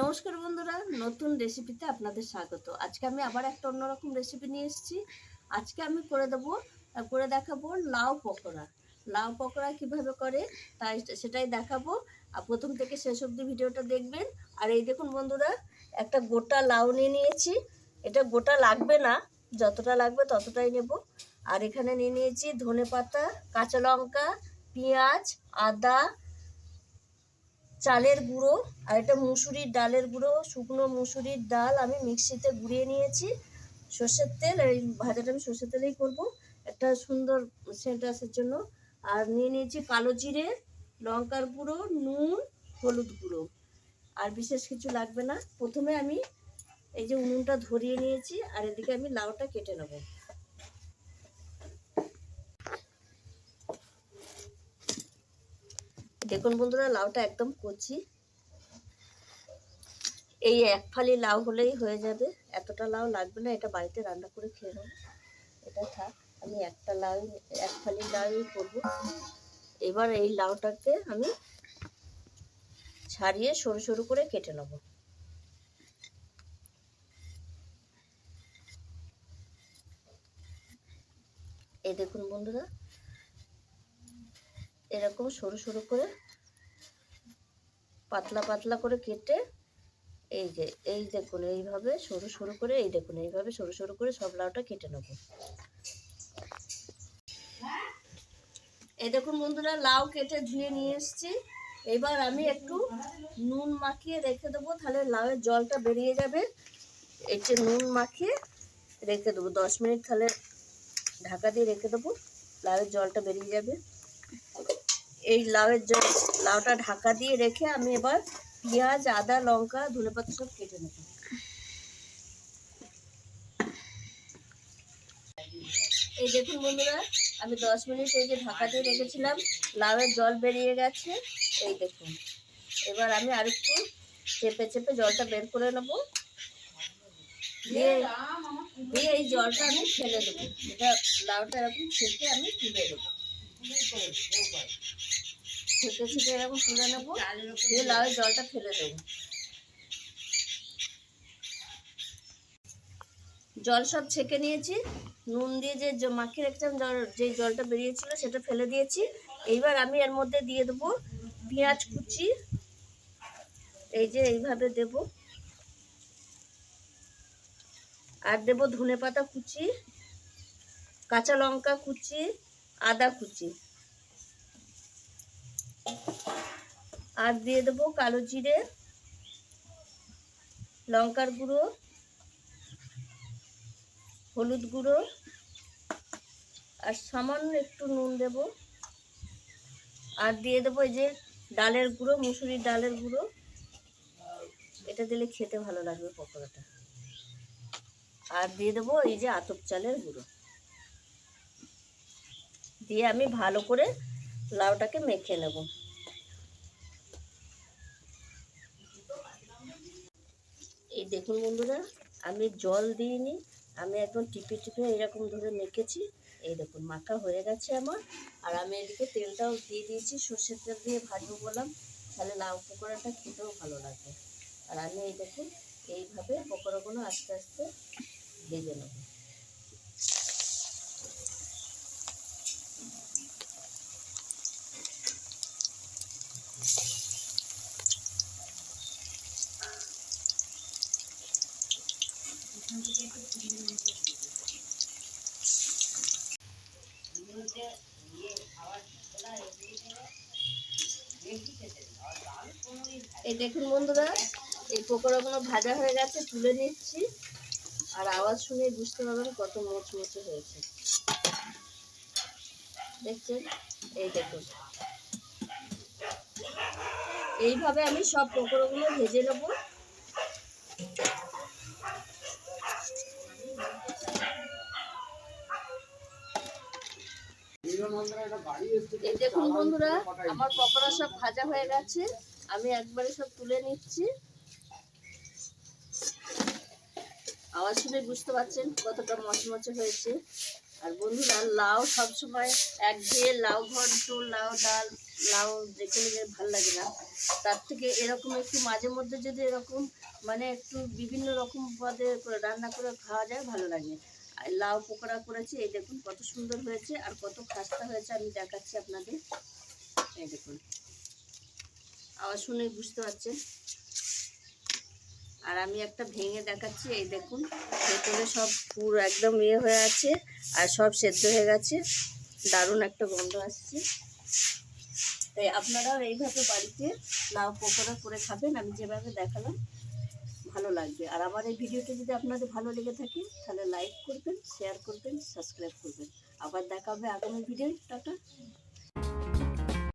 নমস্কার বন্ধুরা, নতুন রেসিপিতে আপনাদের স্বাগত। আজকে আমি আবার একটা অন্যরকম রেসিপি নিয়ে এসেছি। আজকে আমি করে দেবো করে দেখাবো লাউ পকোড়া। লাউ পকোড়া কীভাবে করে, তাই সেটাই দেখাবো। আর প্রথম থেকে শেষ অবধি ভিডিওটা দেখবেন। আর এই দেখুন বন্ধুরা, একটা গোটা লাউ নিয়ে নিয়েছি। এটা গোটা লাগবে না, যতটা লাগবে ততটাই নেব। আর এখানে নিয়ে নিয়েছি ধনে পাতা কাঁচা লঙ্কা, পেঁয়াজ, আদা চালের গুঁড়ো আর এটা মুসুরির ডালের গুঁড়ো, শুকনো মুসুরির ডাল আমি মিক্সিতে গুঁড়িয়ে নিয়েছি। সর্ষের তেল এই ভাজাটা আমি সর্ষের তেলেই করব। একটা সুন্দর সেন্ট আসার জন্য। আর নিয়ে নিয়েছি কালো জিরে, লঙ্কার গুঁড়ো, নুন, হলুদ গুঁড়ো। আর বিশেষ কিছু লাগবে না। প্রথমে আমি এই যে উনুনটা ধরিয়ে নিয়েছি, আর এদিকে আমি লাউটা কেটে নেব। দেখুন বন্ধুরা, লাউটা একদম কচি। এই এক ফালি লাউ হলেই হয়ে যাবে। এতটা লাউ লাগবে না, এটা বাড়িতে রান্না করে খেয়ে নেব। এটা থাক, আমি একটা লাউ এক ফালি লাউই করব। এবার এই লাউটাকে আমি ছাড়িয়ে সরু সরু করে কেটে নেব। এই দেখুন বন্ধুরা এরকম সরু সরু করে পাতলা পাতলা করে কেটে এই যে, এই দেখুন, এইভাবে সরু সরু করে, এই দেখুন, এইভাবে সরু সরু করে সব লাউটা কেটে নেব। এই দেখুন বন্ধুরা, লাউ কেটে ধুয়ে নিয়ে এসেছি। এবার আমি একটু নুন মাখিয়ে রেখে দেবো, তাহলে লাউয়ের জলটা বেরিয়ে যাবে। যে নুন মাখিয়ে রেখে দেবো, দশ মিনিট তাহলে ঢাকা দিয়ে রেখে দেবো, লাউয়ের জলটা বেরিয়ে যাবে। এই লাউয়ের জল, লাউটা ঢাকা দিয়ে রেখে আমি এবার পেঁয়াজ, আদা, লঙ্কা ধনে পাতা সব কেটে নেব। এই দেখুন বন্ধুরা, আমি দশ মিনিট এই যে ঢাকা দিয়ে রেখেছিলাম, লাউয়ের জল বেরিয়ে গেছে, এই দেখুন। এবার আমি আরেকটু চেপে চেপে জলটা বের করে নেব। দিয়ে দিয়ে এই জলটা আমি ফেলে দেবো। এটা লাউটা এরকম ছেঁকে আমি তুলে দেবো ছেঁকে ছেঁকে এরকম তুলে নেব, দিয়ে লাউয়ের জলটা ফেলে দেবো। জল সব ছেঁকে নিয়েছি। নুন দিয়ে যে মাখিয়ে রেখেছিলাম জল, যে জলটা বেরিয়েছিল সেটা ফেলে দিয়েছি। এইবার আমি এর মধ্যে দিয়ে দেবো পেঁয়াজ কুচি। এই যে এইভাবে দেব। আর দেব ধনে পাতা কুচি, কাঁচা লঙ্কা কুচি, আদা কুচি। আর দিয়ে দেবো কালো জিরে, লঙ্কার গুঁড়ো, হলুদ গুঁড়ো, আর সামান্য একটু নুন দেব। আর দিয়ে দেবো এই যে ডালের গুঁড়ো, মুসুরির ডালের গুঁড়ো। এটা দিলে খেতে ভালো লাগবে পকোড়াটা। আর দিয়ে দেবো এই যে আতপ চালের গুঁড়ো। দিয়ে আমি ভালো করে লাউটাকে মেখে নেব। এই দেখুন বন্ধুরা, আমি জল দিইনি, আমি একদম টিপে টিপে এরকম ধরে মেখেছি। এই দেখুন, মাখা হয়ে গেছে আমার। আর আমি এদিকে তেলটাও দিয়ে দিয়েছি, সর্ষের তেল দিয়ে ভাজবো বললাম, তাহলে লাউ পকোড়াটা খেতেও ভালো লাগবে আর আমি এই দেখুন, এইভাবে পকোড়াগুলো আস্তে আস্তে ভেজে নেব। এই দেখুন বন্ধুরা, এই পকোড়াগুলো ভাজা হয়ে গেছে, তুলে নিচ্ছি। আর আওয়াজ শুনে বুঝতে পারবেন কত মোচমোচে হয়েছে। দেখছেন? এই দেখুন। এইভাবে আমি সব পকোড়াগুলো ভেজে নেব। দেখুন বন্ধুরা, আমার পকোড়া সব ভাজা হয়ে গেছে। আমি একবারে সব তুলে নিচ্ছি। আওয়াজ শুনে বুঝতে পারছেন কতটা মচমচে হয়েছে। আর বন্ধুরা, লাউ সবসময় একঘেয়ে লাউ ঘন্ট, লাউ ডাল, লাউ যেখানে ভালো লাগে না। তার থেকে এরকম একটু মাঝে মধ্যে যদি এরকম মানে একটু বিভিন্ন রকম পদে রান্না করে খাওয়া যায়, ভালো লাগে। আর লাউ পকোড়া করেছি, এই দেখুন কত সুন্দর হয়েছে আর কত খাস্তা হয়েছে, আমি দেখাচ্ছি আপনাদের। এই দেখুন। আওয়াজ শুনেই বুঝতে পারছেন। আর আমি একটা ভেঙে দেখাচ্ছি, এই দেখুন। ভেতরে সব পুরো একদম ইয়ে হয়ে আছে আর সব সেদ্ধ হয়ে গেছে। দারুণ একটা গন্ধ আসছে। তাই আপনারাও এইভাবে বাড়িতে লাউ পকোড়া করে খাবেন, আমি যেভাবে দেখালাম, ভালো লাগবে। আর আমার এই ভিডিওটা যদি আপনাদের ভালো লেগে থাকে, তাহলে লাইক করবেন, শেয়ার করবেন, সাবস্ক্রাইব করবেন। আবার দেখা হবে আগামী ভিডিও টাটা।